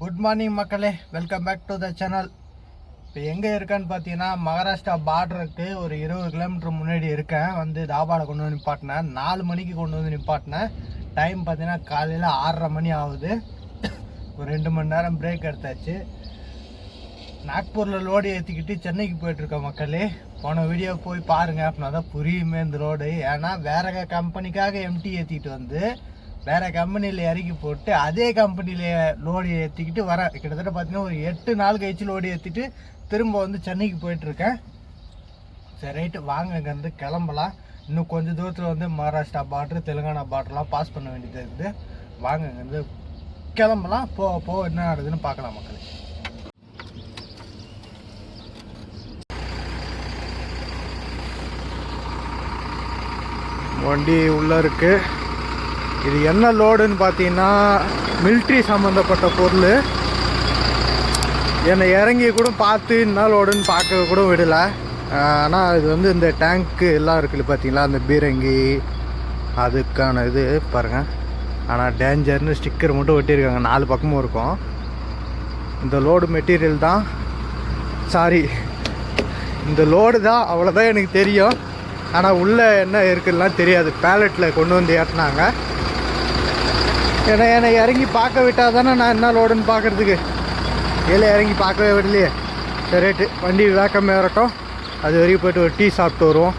Good morning மக்களே. Welcome back to the channel இப்போ எங்கே இருக்கேன்னு பார்த்தீங்கன்னா மகாராஷ்டிரா பார்டருக்கு ஒரு இருபது கிலோமீட்டர் முன்னாடி இருக்கேன். வந்து தாபாவில் கொண்டு வந்து நிப்பாட்டினேன். நாலு மணிக்கு கொண்டு வந்து நிப்பாட்டினேன். டைம் பார்த்தீங்கன்னா காலையில் ஆறரை மணி ஆகுது. ஒரு ரெண்டு மணி நேரம் பிரேக் எடுத்தாச்சு. நாக்பூரில் லோடு ஏற்றிக்கிட்டு சென்னைக்கு போயிட்டுருக்கோம் மக்களே. போன வீடியோ போய் பாருங்கள் அப்படின்னா தான் புரியுமே இந்த லோடு. ஏன்னா வேற கம்பெனிக்காக எம்டி ஏற்றிட்டு வந்து வேற கம்பெனியில் இறக்கி போட்டு அதே கம்பெனியில் லோடு ஏற்றிக்கிட்டு வரேன் கிட்டத்தட்ட பார்த்தீங்கன்னா ஒரு எட்டு நாள் கழிச்சு லோடு ஏற்றிட்டு திரும்ப வந்து சென்னைக்கு போயிட்டுருக்கேன். சரி ரைட்டு வாங்க அங்கேருந்து கிளம்பலாம். இன்னும் கொஞ்சம் தூரத்தில் வந்து மகாராஷ்டிரா பார்ட்ரு தெலுங்கானா பார்டர்லாம் பாஸ் பண்ண வேண்டியது இருக்குது வாங்க அங்கேருந்து கிளம்பலாம். போ போ என்ன நடக்குதுன்னு பார்க்கலாம் மக்களே. வண்டி உள்ளே இருக்குது இது என்ன லோடுன்னு பார்த்தீங்கன்னா மில்ட்ரி சம்மந்தப்பட்ட பொருள். என்னை இறங்கி கூட பார்த்து என்ன லோடுன்னு பார்க்க கூட விடலை. ஆனால் இது வந்து இந்த டேங்க்கு எல்லாம் இருக்குது பார்த்தீங்களா? அந்த பீரங்கி அதுக்கான இது பாருங்கள் ஆனால் டேஞ்சர்னு ஸ்டிக்கர் மட்டும் ஒட்டியிருக்காங்க நாலு பக்கமும் இருக்கும். இந்த லோடு மெட்டீரியல் தான். சாரி இந்த லோடு தான். அவ்வளோதான் எனக்கு தெரியும். ஆனால் உள்ளே என்ன இருக்குதுலாம் தெரியாது. பேலட்டில் கொண்டு வந்து ஏற்றினாங்க ஏன்னா என்னை இறங்கி பார்க்க விட்டால் தானே நான் என்ன லோடுன்னு பார்க்குறதுக்கு? ஏழை இறங்கி பார்க்கவே விடலையே. சரி வண்டி வேக்கம் ஏறட்டும். அது வரைக்கும் போயிட்டு ஒரு டீ சாப்பிட்டு வருவோம்.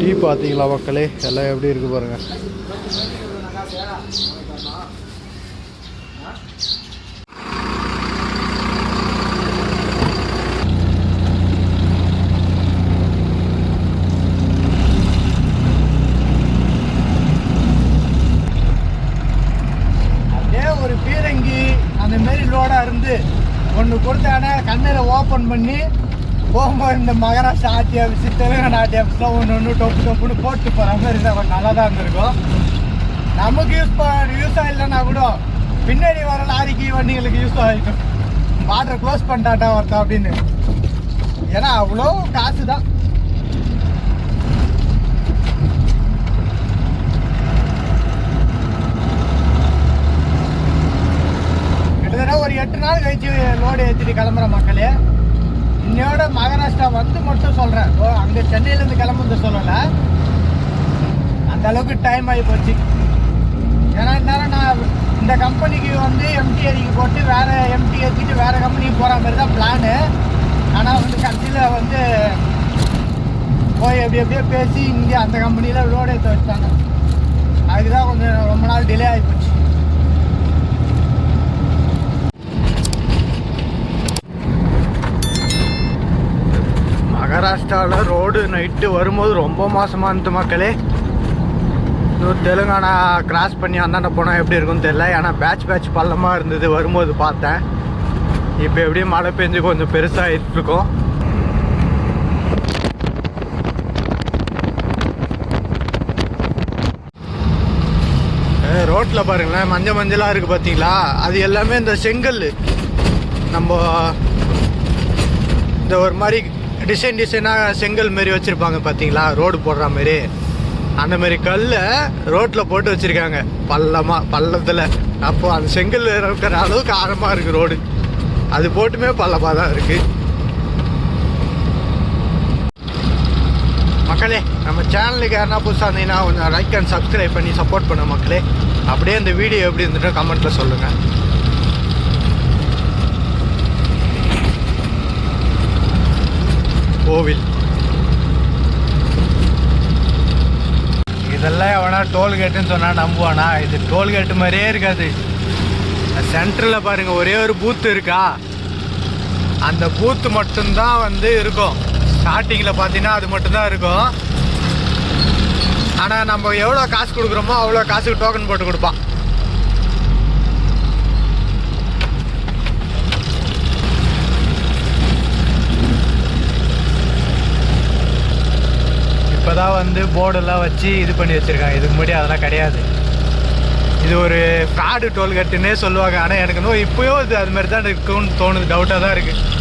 டீ பார்த்தீங்களா மக்களே? எல்லாம் எப்படி இருக்குது பாருங்கள் அதே ஒரு பீரங்கி அந்த மாரி லோடாக இருந்து ஒன்று கொடுத்தானே ஃபோன் பண்ணி போகும்போது இந்த Maharashtra RT office Telangana RT ஆஃபீஸில் ஒன்று ஒன்று டொப்பு டொப்புன்னு போட்டு போகிற மாதிரி இருந்தால் கொஞ்சம் நல்லா தான் இருந்திருக்கும். நமக்கு யூஸ் பண்ண யூஸ் ஆகலைன்னா கூட பின்னாடி வர லாரிக்கு வண்டிகளுக்கு யூஸ் ஆகிக்கும் வாட்டரை க்ளோஸ் பண்ணிட்டாட்டா ஒருத்தன் அப்படின்னு. ஏன்னா அவ்வளோ காசு தான். கிட்டத்தட்ட ஒரு எட்டு நாள் கழிச்சு லோடு ஏற்றிட்டு கிளம்புற மக்களே. இன்னையோட மகாராஷ்டிரா வந்து மட்டும் சொல்கிறேன் ஓ அங்கே சென்னையிலேருந்து கிளம்புந்து சொல்லலை. அந்த அளவுக்கு டைம் ஆகி போச்சு. ஏன்னா இந்நேரம் நான் இந்த கம்பெனிக்கு வந்து எம்டி ஏறிக்கு போட்டு வேறு எம்டி ஏற்றிட்டு வேறு கம்பெனிக்கு போகிற மாதிரி தான் பிளானு ஆனால் வந்து கடைசியில் வந்து போய் எப்படி எப்படியோ பேசி இங்கே அந்த கம்பெனியில் லோடு ஏற்ற வச்சுட்டாங்க. அதுக்கு தான் கொஞ்சம் ரொம்ப நாள் டிலே ஆகிப்போச்சு போச்சு மகாராஷ்டிராவில் ரோடு நைட்டு வரும்போது ரொம்ப மோசமாக இருந்தது மக்களே. இன்னும் தெலுங்கானா கிராஸ் பண்ணி அந்தாண்ட போனால் எப்படி இருக்கும்னு தெரியல. ஏன்னா பேட்ச் பேட்ச் பள்ளமாக இருந்தது. வரும்போது பார்த்தேன். இப்போ எப்படியும் மழை பெஞ்சு கொஞ்சம் பெருசாக இருக்கும். ரோட்டில் பாருங்களேன். மஞ்சள் மஞ்சளாக இருக்குது பார்த்தீங்களா அது எல்லாமே இந்த செங்கல் நம்ம இந்த ஒரு மாதிரி டிசைன் டிசைனாக செங்கல் மாரி வச்சுருப்பாங்க பார்த்தீங்களா ரோடு போடுற மாரி. அந்த மாதிரி கல்லை ரோட்டில் போட்டு வச்சுருக்காங்க. பள்ளமாக பள்ளத்தில். அப்போது அந்த செங்கல் இருக்கிற அளவுக்கு ஆழமாக இருக்குது ரோடு அது போட்டுமே பள்ளமாக தான் இருக்குது மக்களே நம்ம சேனலுக்கு யாருன்னா புதுசாக இருந்தீங்கன்னா கொஞ்சம் லைக் அண்ட் சப்ஸ்கிரைப் பண்ணி சப்போர்ட் பண்ண மக்களே. அப்படியே இந்த வீடியோ எப்படி இருந்துட்டு கமெண்ட்டில் சொல்லுங்கள் கோவில். இதெல்லாம் எவனா டோல்கேட்டுன்னு சொன்னால் நம்புவானா? இது டோல்கேட்டு மாதிரியே இருக்காது. சென்டரில் பாருங்க ஒரே ஒரு பூத்து இருக்கா? அந்த பூத்து மட்டும்தான் வந்து இருக்கும். ஸ்டார்டிங்கில் பார்த்தீங்கன்னா அது மட்டும்தான் இருக்கும். ஆனால் நம்ம எவ்வளோ காசு கொடுக்குறோமோ அவ்வளோ காசுக்கு டோக்கன் போட்டு கொடுப்பான். தான் வந்து போர்டெல்லாம் வச்சு இது பண்ணி வச்சுருக்காங்க. இதுக்கு முன்னாடி அதெல்லாம் கிடையாது. இது ஒரு ஃப்ராடு டோல்கேட்டுன்னே சொல்லுவாங்க. ஆனால் எனக்கு இன்னும் இப்போயும் இது அது மாதிரி தான் இருக்கும்னு தோணுது. டவுட்டாக தான் இருக்குது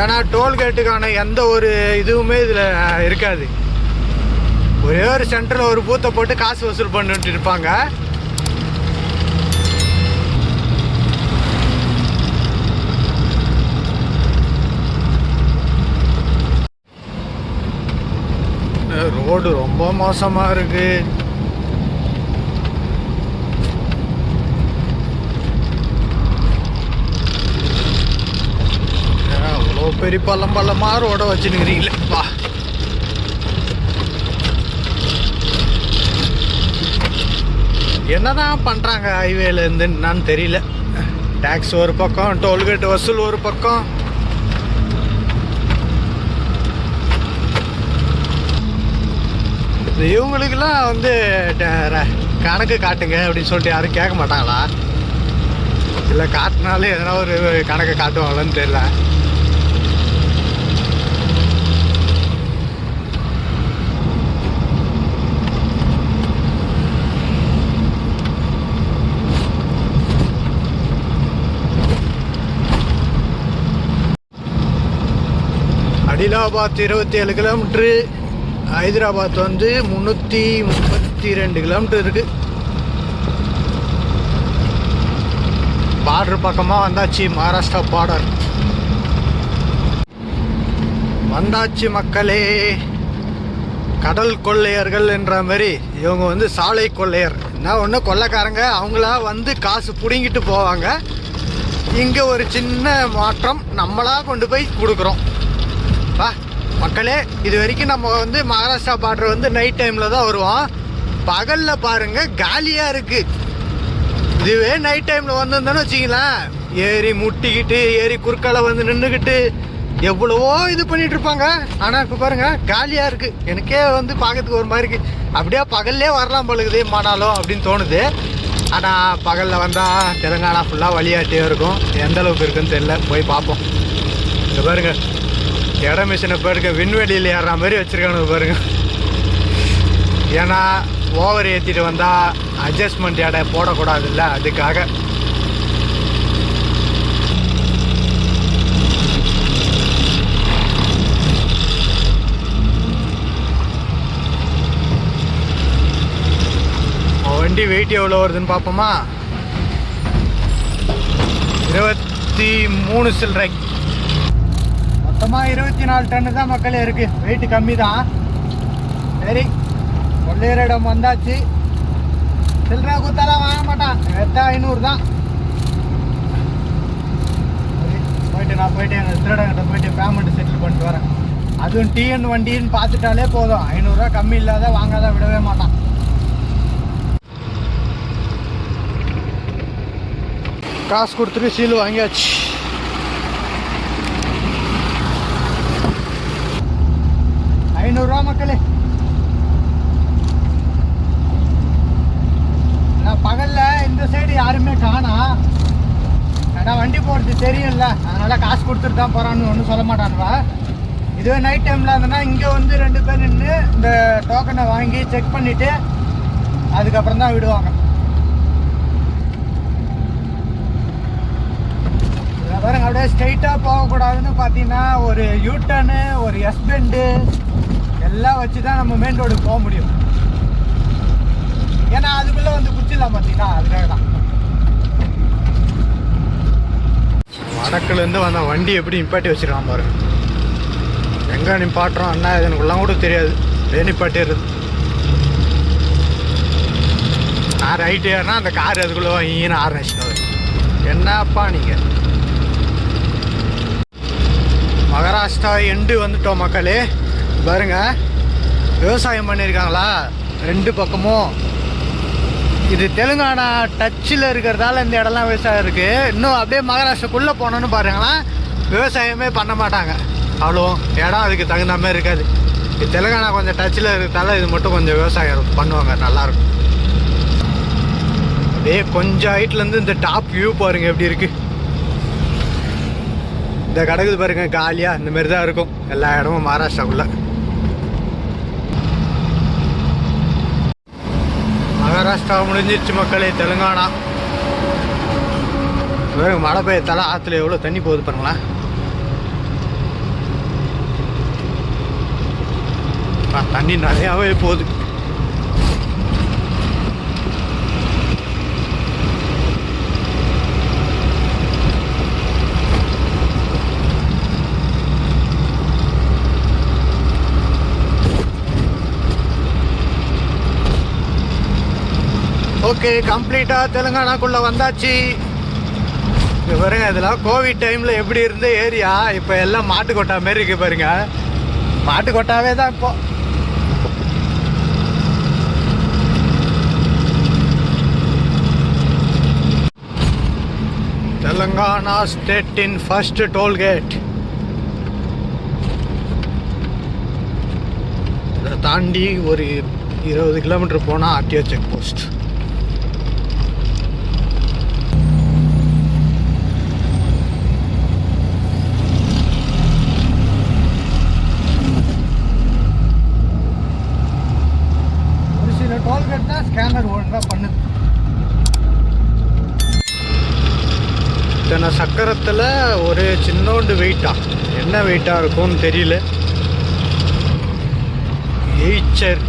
ஏன்னா டோல்கேட்டுக்கான எந்த ஒரு இதுவுமே இதில் இருக்காது. ஒரே ஒரு சென்டரில் ஒரு பூத்தை போட்டு காசு வசூல் பண்ணிட்டு இருப்பாங்க. ரோடு ரொம்ப மோசமாக இருக்கு. அவ்வளோ பெரிய பள்ளம் பள்ளமா ரோட வச்சுருக்கிறீங்களே என்னதான் பண்றாங்க ஹைவேல இருந்து என்னன்னு தெரியல. டாக்ஸ் ஒரு பக்கம் டோல்கேட் வசூல் ஒரு பக்கம் இது இவங்களுக்கெல்லாம் வந்து ட- ர- கணக்கு காட்டுங்க அப்படின்னு சொல்லிட்டு யாரும் கேட்க மாட்டாங்களா? இல்லை காட்டினாலே எதனா ஒரு கணக்கு காட்டுவாங்களான்னு தெரியல. அடிலாபாத் இருபத்தி ஏழு கிலோமீட்ரு ஹைதராபாத் வந்து முந்நூற்றி முப்பத்தி ரெண்டு கிலோமீட்டர் இருக்குது பார்டர் பக்கமாக வந்தாச்சு மகாராஷ்டிரா பார்டர். வந்தாச்சு மக்களே கடல் கொள்ளையர்கள் என்ற மாதிரி. இவங்க வந்து சாலை கொள்ளையர். என்ன ஒன்று கொள்ளைக்காரங்க அவங்களா வந்து காசு பிடுங்கிட்டு போவாங்க. இங்கே ஒரு சின்ன மாற்றம் நம்மளாக கொண்டு போய் கொடுக்குறோம். வா. மக்களே இது வரைக்கும் நம்ம வந்து மகாராஷ்டிரா பார்டர் வந்து நைட் டைமில் தான் வருவோம். பகலில் பாருங்கள் காலியாக இருக்குது இதுவே நைட் டைமில் வந்திருந்தோன்னு வச்சிங்களேன் ஏறி முட்டிக்கிட்டு ஏறி குறுக்கால வந்து நின்றுக்கிட்டு எவ்வளவோ இது பண்ணிட்டு இருப்பாங்க. ஆனால் இப்போ பாருங்க காலியாக இருக்கு. எனக்கே வந்து பார்க்கறதுக்கு ஒரு மாதிரி இருக்கு. அப்படியே பகல்லே வரலாம் பழுகுது மானாலும் அப்படின்னு தோணுது. ஆனால் பகலில் வந்தால் தெலுங்கானா ஃபுல்லாக வழியாட்டே இருக்கும். எந்த அளவுக்கு இருக்குன்னு தெரியல. போய் பார்ப்போம். பாருங்கள் பாருங்க மிஷினை பாருங்க விண்வெளியில் ஏறுற மாதிரி வச்சுருக்கானுங்க பாருங்க. ஏன்னா ஓவர் ஏற்றிட்டு வந்தால் அட்ஜஸ்ட்மெண்ட் எடை போடக்கூடாதுல்ல அதுக்காக. வண்டி வெயிட் எவ்வளோ வருதுன்னு பார்ப்போமா? இருபத்தி மூணு சில்லறை மொத்தமாக இருபத்தி நாலு டன்னு தான் மக்களே இருக்கு. வெயிட் கம்மி தான் சரி கொள்ளையரிடம் வந்தாச்சு. சில்லறை குத்தாலாம் வாங்க மாட்டான். எத்தா ஐநூறு தான். சரி, போயிட்டு நான் போயிட்டு எங்கள் திருடங்கிட்ட போயிட்டு பேமெண்ட் செட்டில் பண்ணிட்டு வரேன். அதுவும் டிஎன் வண்டின்னு பார்த்துட்டாலே போதும். ஐநூறுரூவா கம்மி இல்லாத வாங்காத விடவே மாட்டான். காசு கொடுத்துட்டு சீல் வாங்கியாச்சு. ஐநூறுரூவா மக்களே. நான் பகலில் இந்த சைடு யாருமே காணா. ஏன்னா வண்டி போகிறது தெரியும்ல. அதனால காசு கொடுத்துட்டு தான் போகிறான்னு ஒன்றும் சொல்ல மாட்டானுவா. இதுவே நைட் டைமில் இருந்ததுன்னா இங்கே வந்து ரெண்டு பேர் நின்று இந்த டோக்கனை வாங்கி செக் பண்ணிட்டு அதுக்கப்புறம் தான் விடுவாங்க. இதை பாருங்க அப்படியே ஸ்ட்ரைட்டாக போகக்கூடாதுன்னு பார்த்தீங்கன்னா ஒரு யூட்டர்னு ஒரு எஸ்பெண்டு எல்லாம் வச்சு தான் நம்ம மெயின் ரோடு போக முடியும். ஏன்னா அதுக்குள்ளே வந்து குச்சிடலாம் பார்த்தீங்கன்னா அதுக்காக தான் வடக்குலேருந்து வந்த வண்டி எப்படி நிப்பாட்டி வச்சுருக்கான் பாருங்க எங்கே நிப்பாட்டுறோம் அண்ணா எனக்குலாம் கூட தெரியாது. அப்படியே நிப்பாட்டிடுறது. நான் ரைட்டு ஏறினா அந்த கார் அதுக்குள்ளே வாங்கின்னு ஆரம்பிச்சினது என்னப்பா நீங்கள் மகாராஷ்டிரா எண்டு வந்துட்டோம் மக்களே. பாருங்க விவசாயம் பண்ணியிருக்காங்களா ரெண்டு பக்கமும். இது தெலுங்கானா டச்சில் இருக்கிறதால இந்த இடம்லாம் விவசாயம் இருக்குது இன்னும் அப்படியே மகாராஷ்டிரக்குள்ளே போனோன்னு பாருங்களேன் விவசாயமே பண்ண மாட்டாங்க. அவ்வளோ இடம் அதுக்கு தகுந்த மாதிரி இருக்காது. இது தெலுங்கானா கொஞ்சம் டச்சில் இருக்கிறதால இது மட்டும் கொஞ்சம் விவசாயம் பண்ணுவாங்க நல்லாயிருக்கும். அப்படியே கொஞ்சம் ஹைட்லேருந்து இந்த டாப் வியூ பாருங்கள் எப்படி இருக்குது இந்த கிடக்குது பாருங்க காலியாக இந்த மாதிரி தான் இருக்கும். எல்லா இடமும் மகாராஷ்டிராக்குள்ளே. மகாராஷ்டிரா முடிஞ்சிருச்சு மக்களே தெலுங்கானா. வெறும் மழை பெய்யத்தால ஆற்றுல எவ்வளோ தண்ணி போகுது பாருங்களேன். தண்ணி நிறையாவே போகுது. ஓகே கம்ப்ளீட்டாக தெலுங்கானாக்குள்ளே வந்தாச்சு. இப்போ பாருங்க இதெல்லாம் கோவிட் டைமில் எப்படி இருந்த ஏரியா இப்போ எல்லாம் மாட்டு கொட்டா மாரி இருக்கு பாருங்க. மாட்டு கொட்டாவே தான் இப்போ. தெலுங்கானா ஸ்டேட்டின் ஃபர்ஸ்ட் டோல்கேட் இதை தாண்டி ஒரு இருபது கிலோமீட்டர் போனால் ஆர்டிஓ செக் போஸ்ட் ஒரு சில டோல்கேட் தான் ஸ்கேனர் ஒழுங்காக பண்ணுது இத்தனை சக்கரத்தில் ஒரு சின்னோண்டு வெயிட்டா என்ன வெயிட்டாக இருக்கும்னு தெரியல. எயிச்சர்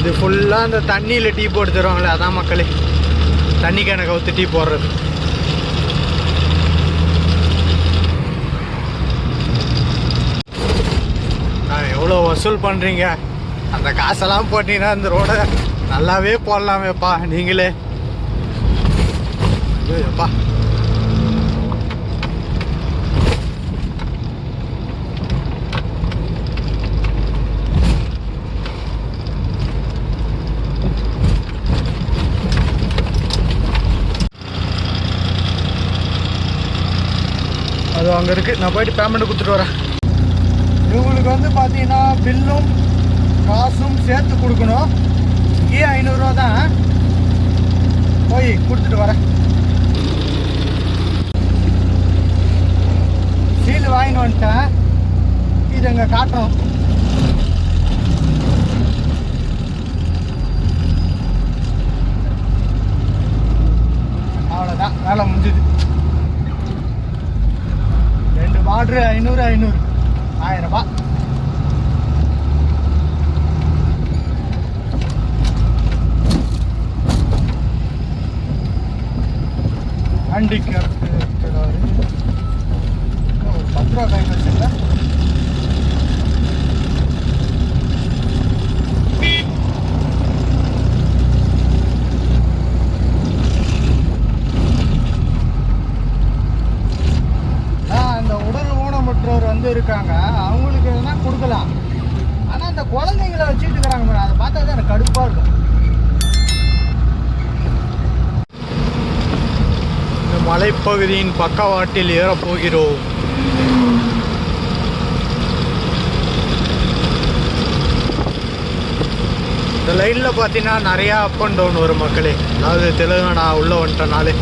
இது ஃபுல்லாக அந்த தண்ணியில் டீ போட்டு தருவாங்களே அதான் மக்களே. தண்ணி கணக்கை கவுத்து டீ போடுறது. நான் எவ்வளோ வசூல் பண்ணுறீங்க அந்த காசெல்லாம் போட்டீங்கன்னா அந்த ரோடை நல்லாவே போடலாமேப்பா நீங்களே. ஐயோ, எப்பா அது அங்கே இருக்குது நான் போயிட்டு பேமெண்ட் கொடுத்துட்டு வரேன். இவங்களுக்கு வந்து பார்த்தீங்கன்னா பில்லும் காசும் சேர்த்து கொடுக்கணும். கீ ஐநூறுரூவா தான் போய் கொடுத்துட்டு வரேன். சீல் வாங்கின்னு வந்துட்டேன். இது இங்கே காட்டும். அவ்வளோதான் வேலை முடிஞ்சுது. ரெண்டு பார்டரு ஐநூறு ஐநூறு. ஆயிரம் ரூபாய். ஹேண்டிகேப்ட் ரூபா காயின் வச்சுருக்கேன் அந்த உடல் ஊனமுற்றோர் வந்து இருக்காங்க. அவங்களுக்கு எதுனா கொடுக்கலாம். ஆனால் அந்த குழந்தைங்கள வச்சுட்டு இருக்கிறாங்க மேடம் அதை பார்த்தா தான் எனக்கு கடுப்பாக இருக்கும். இந்த மலைப்பகுதியின் பக்கவாட்டில் ஏறப் போகிறோம் பார்த்தீங்கன்னா நிறையா அப் அண்ட் டவுன் வரும் மக்களே. அதாவது தெலுங்கானா உள்ளே வந்துட்டனாலே.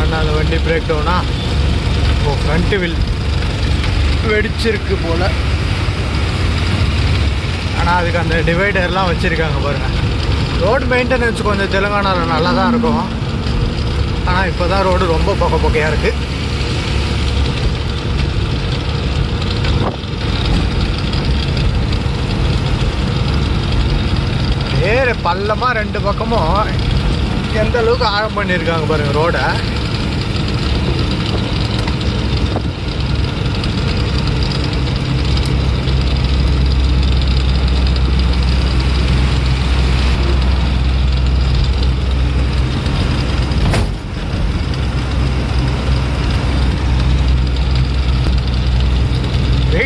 ஆனால் அந்த வண்டி பிரேக் டவுனா ஓ ஃப்ரண்ட்டு வில் வெடிச்சிருக்கு போல். ஆனால் அதுக்கு அந்த டிவைடர்லாம் வச்சுருக்காங்க பாருங்கள் ரோடு மெயின்டெனன்ஸ் கொஞ்சம் தெலுங்கானாவில் நல்லா தான் இருக்கும். ஆனால் இப்போ தான் ரோடு ரொம்ப பொக்க பொக்கையாக இருக்குது வேறு பள்ளமாக ரெண்டு பக்கமும் எந்த அளவுக்கு ஆழம் பண்ணியிருக்காங்க பாருங்கள் ரோடை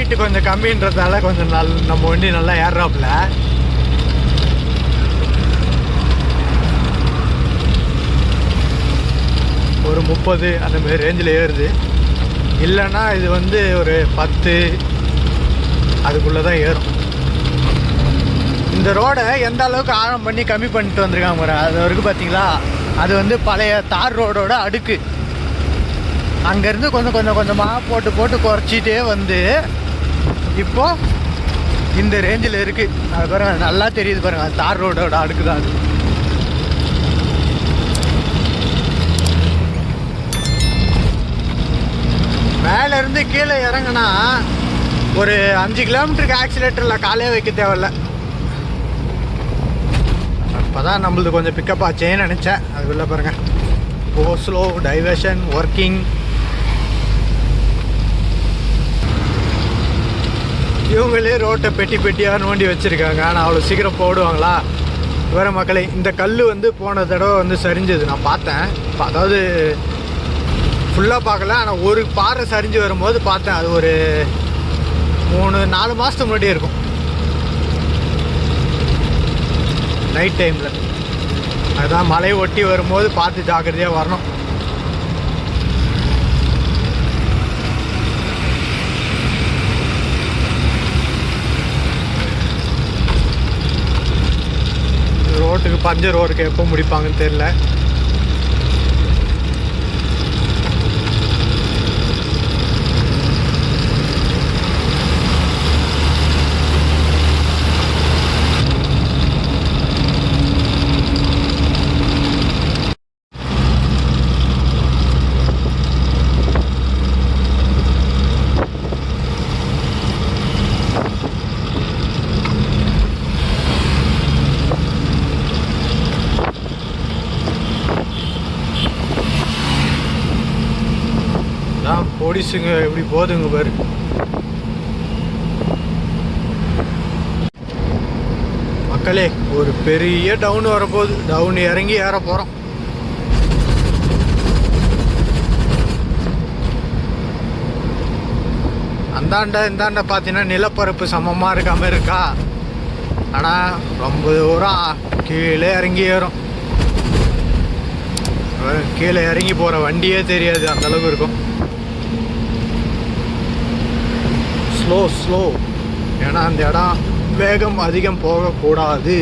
வெயிட் கொஞ்சம் கம்மின்றதால கொஞ்சம் நல் நம்ம வண்டி நல்லா ஏறுறாப்புல. ஒரு முப்பது அந்த மாதிரி ரேஞ்சில் ஏறுது. இல்லைன்னா இது வந்து ஒரு பத்து அதுக்குள்ளே தான் ஏறும். இந்த ரோடை எந்த அளவுக்கு ஆழம் பண்ணி கம்மி பண்ணிட்டு வந்திருக்காங்க பாரு அது வரைக்கும் பார்த்தீங்களா அது வந்து பழைய தார் ரோடோட அடுக்கு. அங்கேருந்து கொஞ்சம் கொஞ்சம் கொஞ்சமாக போட்டு போட்டு குறைச்சிட்டே வந்து இப்போ இந்த ரேஞ்சில் இருக்குது அது பாருங்க நல்லா தெரியுது பாருங்க தார் ரோடோட அடுக்கு தான் அது. மேலேருந்து கீழே இறங்குனா ஒரு அஞ்சு கிலோமீட்டருக்கு ஆக்சிலேட்டரில் காலே வைக்க தேவையில்ல. அப்போ தான் நம்மளது கொஞ்சம் பிக்கப் ஆச்சேன்னு நினச்சேன். அதுக்குள்ளே பாருங்கள் கோ ஸ்லோ டைவர்ஷன் ஒர்க்கிங் இவங்களே ரோட்டை பெட்டி பெட்டியாக நோண்டி வச்சுருக்காங்க. ஆனால் அவ்வளோ சீக்கிரம் போடுவாங்களா? வேறு மக்களே இந்த கல் வந்து போன தடவை வந்து சரிஞ்சது. நான் பார்த்தேன். அதாவது ஃபுல்லாக பார்க்கல. ஆனால் ஒரு பாறை சரிஞ்சு வரும்போது பார்த்தேன். அது ஒரு மூணு நாலு மாதத்துக்கு முன்னாடியே இருக்கும். நைட் டைமில் அதுதான் மலை ஒட்டி வரும்போது பார்த்து ஜாக்கிரதையாக வரணும். ரோட்டுக்கு பஞ்சர் ரோடுக்கு எப்போ முடிப்பாங்கன்னு தெரில தான் போலீஸுங்க எப்படி போதுங்க பாரு. மக்களே ஒரு பெரிய டவுன் வரப்போகுது. டவுன் இறங்கி ஏற போகிறோம் அந்தாண்ட இந்தாண்ட பார்த்தீங்கன்னா நிலப்பரப்பு சமமாக இருக்காமல் இருக்கா? ஆனால் ரொம்ப தூரம் கீழே இறங்கி ஏறும். கீழே இறங்கி போகிற வண்டியே தெரியாது அந்த அளவுக்கு இருக்கும். ஸ்லோ ஸ்லோ ஏன்னா அந்த இடம் வேகம் அதிகம் போகக்கூடாது.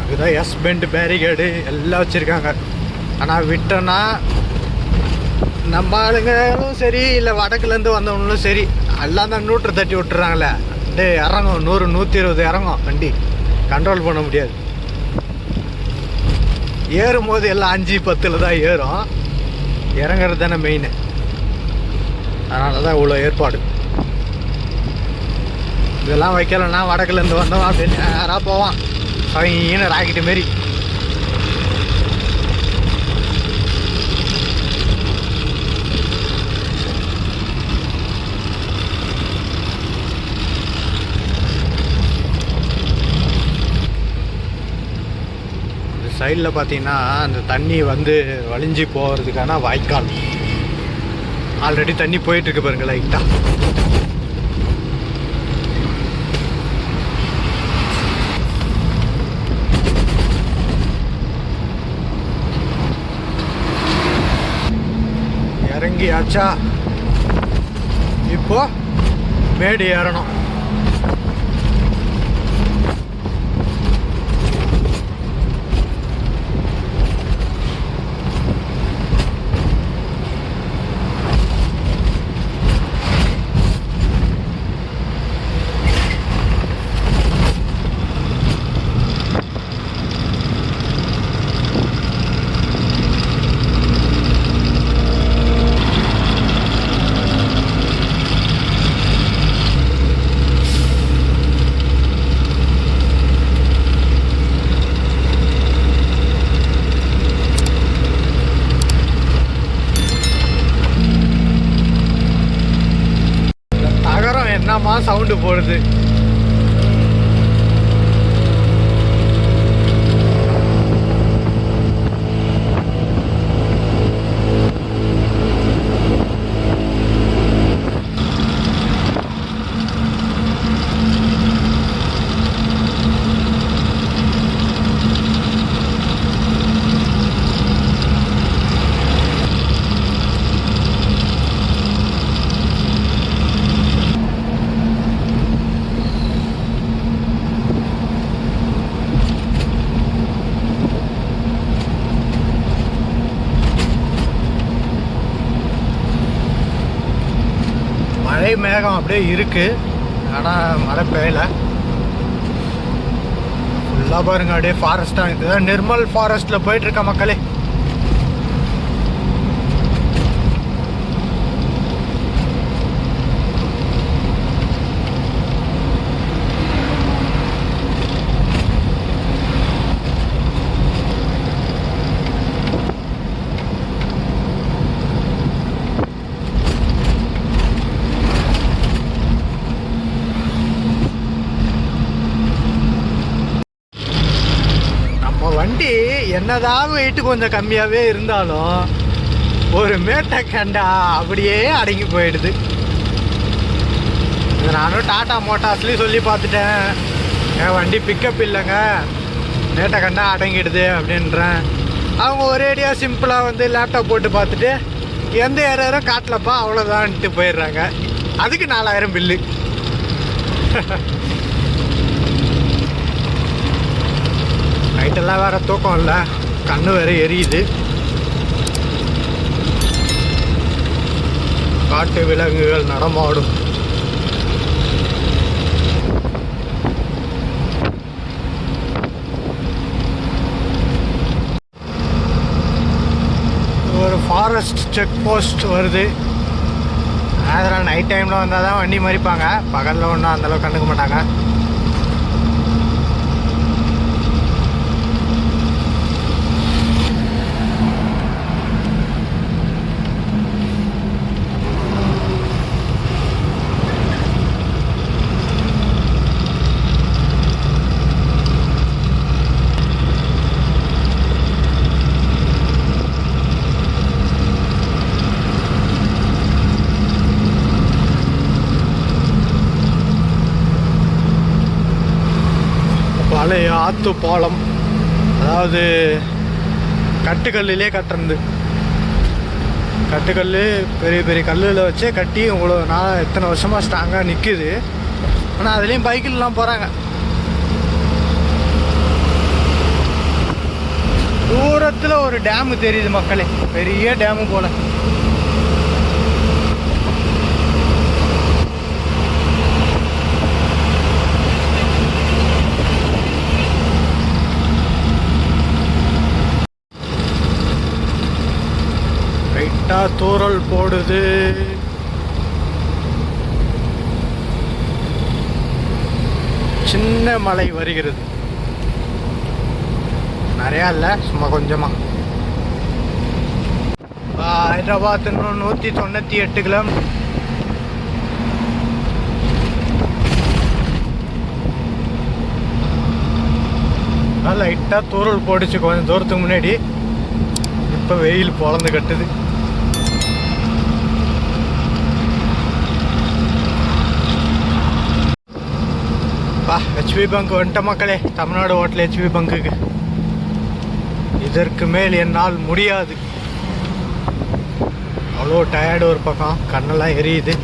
அதுதான் எஸ் பெண்ட் பேரிகேடு எல்லாம் வச்சுருக்காங்க. ஆனால் விட்டோன்னா நம்ம ஆளுங்களும் சரி இல்லை வடக்குலேருந்து வந்தவங்களும் சரி எல்லாம் தான் நூற்று தட்டி விட்டுறாங்களே. டே இறங்கும். நூறு நூற்றி இருபது இறங்கும். வண்டி கண்ட்ரோல் பண்ண முடியாது. ஏறும்போது எல்லாம் அஞ்சு பத்தில் தான் ஏறும். இறங்குறது தானே மெயின் அதனால தான் இவ்வளோ ஏற்பாடு. இதெல்லாம் வைக்கலன்னா வடக்குலேருந்து வந்தோம் அப்படின்னு நேராக போவான். அவங்க ராக்கெட்டு மாரி. சைடில் பார்த்தீங்கன்னா அந்த தண்ணி வந்து வழிஞ்சு போகிறதுக்கான வாய்க்கால். ஆல்ரெடி தண்ணி போயிட்டுருக்கு பாருங்க லைட்டாக இறங்கியாச்சா? இப்போ மேடு ஏறணும் தகரம் என்னமா சவுண்டு போடுது மழை மேகம் அப்படியே இருக்கு. ஆனால் மழை பெய்யல. ஃபுல்லாக பாருங்க அப்படியே ஃபாரஸ்டாக இதுதான் நிர்மல் ஃபாரஸ்ட்டில் போயிட்டுருக்க மக்களே நம்ம வண்டி என்னதான் வெயிட்டு கொஞ்சம் கம்மியாகவே இருந்தாலும் ஒரு மேட்டை கண்டா அப்படியே அடங்கி போயிடுது. நானும் டாடா மோட்டார்ஸ்லேயும் சொல்லி பார்த்துட்டேன். என் வண்டி பிக்கப் இல்லைங்க. மேட்டை கண்டா அடங்கிடுது அப்படின்றேன். அவங்க ஒரேடியாக சிம்பிளாக வந்து லேப்டாப் போட்டு பார்த்துட்டு எந்த ஏரியாரும் காட்டலப்பா அவ்வளோதான்ட்டு போயிடுறாங்க. அதுக்கு நாலாயிரம் பில்லு நைட்டெல்லாம் வேற தூக்கம் இல்லை. கண்ணு வேற எரியுது. காட்டு விலங்குகள் நடமாடும். ஒரு ஃபாரஸ்ட் செக் போஸ்ட் வருது. அதனால் நைட் டைமில் வந்தால் தான் வண்டி மறிப்பாங்க. பகலில் ஒன்றும் அந்தளவுக்கு கண்டுக்க மாட்டாங்க பழைய ஆத்து பாலம் அதாவது கட்டுக்கல்லிலே கட்டுறது. கட்டுக்கல் பெரிய பெரிய கல்லில் வச்சே கட்டி இவ்வளோ நான் எத்தனை வருஷமாக ஸ்ட்ராங்காக நிற்கிது ஆனால் அதுலேயும் பைக்கிலலாம் போகிறாங்க தூரத்தில் ஒரு டேமு தெரியுது மக்களே. பெரிய டேமு போல. லைட்டாக தூறல் போடுது. சின்ன மழை வருகிறது. நிறையா இல்லை சும்மா கொஞ்சமாக ஹைதராபாத் இன்னும் நூற்றி தொண்ணூற்றி எட்டு கிலோமீட்டர் லைட்டாக தூறல் போட்டுச்சு கொஞ்சம் தூரத்துக்கு முன்னாடி. இப்போ வெயில் பொழந்து கட்டுது பா ஹெச்பி பங்க் வந்துட்ட மக்களே தமிழ்நாடு ஹோட்டல் ஹெச்பி பங்குக்கு இதற்கு மேல் என்னால் முடியாது. அவ்வளோ டயர்டு ஒரு பக்கம் கண்ணெல்லாம் எரியுது.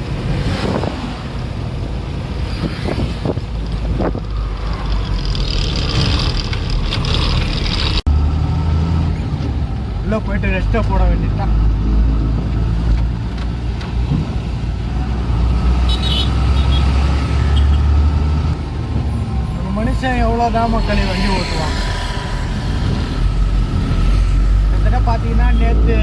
உள்ளே போயிட்டு ரெஸ்ட்டை போட வேண்டியதுதான். மனுஷன் எவ்வளோ தான் மக்களை வண்டி ஓட்டுவான்? கிட்டத்தட்ட பார்த்தீங்கன்னா நேற்று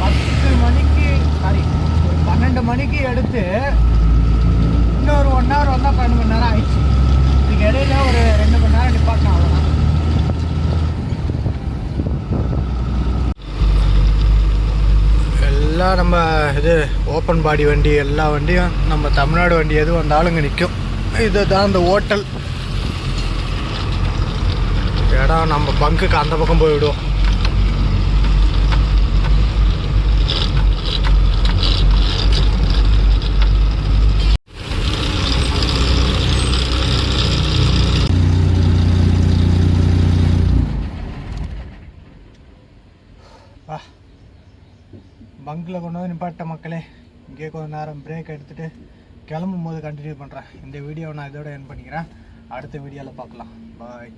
பத்து மணிக்கு சாரி ஒரு பன்னெண்டு மணிக்கு எடுத்து இன்னொரு ஒன் ஹவர் வந்தால் பன்னெண்டு மணி நேரம் ஆயிடுச்சு. இதுக்கு இடையில ஒரு ரெண்டு மணி நேரம் நிப்பாட்டினேன் அவ்வளோதான் எல்லாம் நம்ம இது ஓப்பன் பாடி வண்டி எல்லா வண்டியும் நம்ம தமிழ்நாடு வண்டி எது வந்தாலும் இங்கே நிற்கும் இதுதான் இந்த ஹோட்டல் இடம் நம்ம பங்குக்கு அந்த பக்கம் போய் விடுவோம் வா. பங்கில் கொண்டு வந்து நிப்பாட்ட மக்களே. இங்கே கொஞ்ச நேரம் பிரேக் எடுத்துகிட்டு கிளம்பும் போது கண்டினியூ பண்ணுறேன் இந்த வீடியோவை நான் இதோட என் பண்ணிக்கிறேன். அடுத்த வீடியோவில் பார்க்கலாம். பாய்